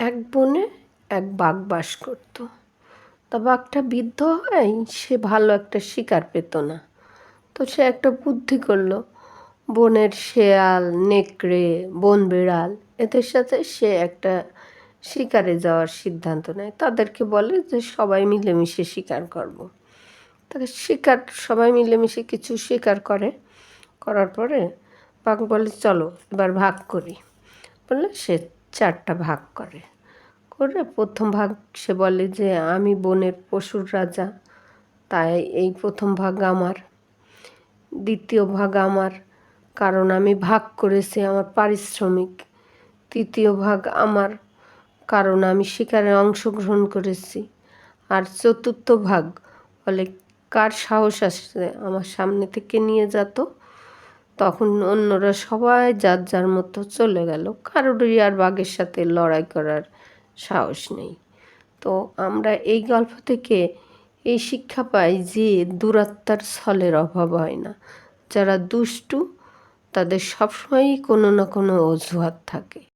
এক বনে এক বাঘ বাস করত। তা বাঘটা বৃদ্ধ হয় সে ভালো একটা শিকার পেত না। তো সে একটা বুদ্ধি করল, বনের শেয়াল, নেকড়ে, বন বিড়াল, এদের সাথে সে একটা শিকারে যাওয়ার সিদ্ধান্ত নেয়। তাদেরকে বলে যে সবাই মিলেমিশে শিকার করব। তাকে শিকার, সবাই মিলেমিশে কিছু শিকার করে। করার পরে বাঘ বলে, চলো এবার ভাগ করি। বললে সে চারটা ভাগ করে। করে প্রথম ভাগ সে বলে যে, আমি বনের পশুর রাজা, তাই এই প্রথম ভাগ আমার। দ্বিতীয় ভাগ আমার, কারণ আমি ভাগ করেছি আমার পারিশ্রমিক। তৃতীয় ভাগ আমার, কারণ আমি শিকারে অংশগ্রহণ করেছি। আর চতুর্থ ভাগ বলে, কার সাহস আসছে আমার সামনে থেকে নিয়ে যেত তখন অন্যরা সবাই যার যার মতো চলে গেল। কারোরই আর বাঘের সাথে লড়াই করার সাহস নেই। তো আমরা এই গল্প থেকে এই শিক্ষা পাই যে দূরাত্মার ছলের অভাব হয় না। যারা দুষ্টু, তাদের সবসময়ই কোনো না কোনো অজুহাত থাকে।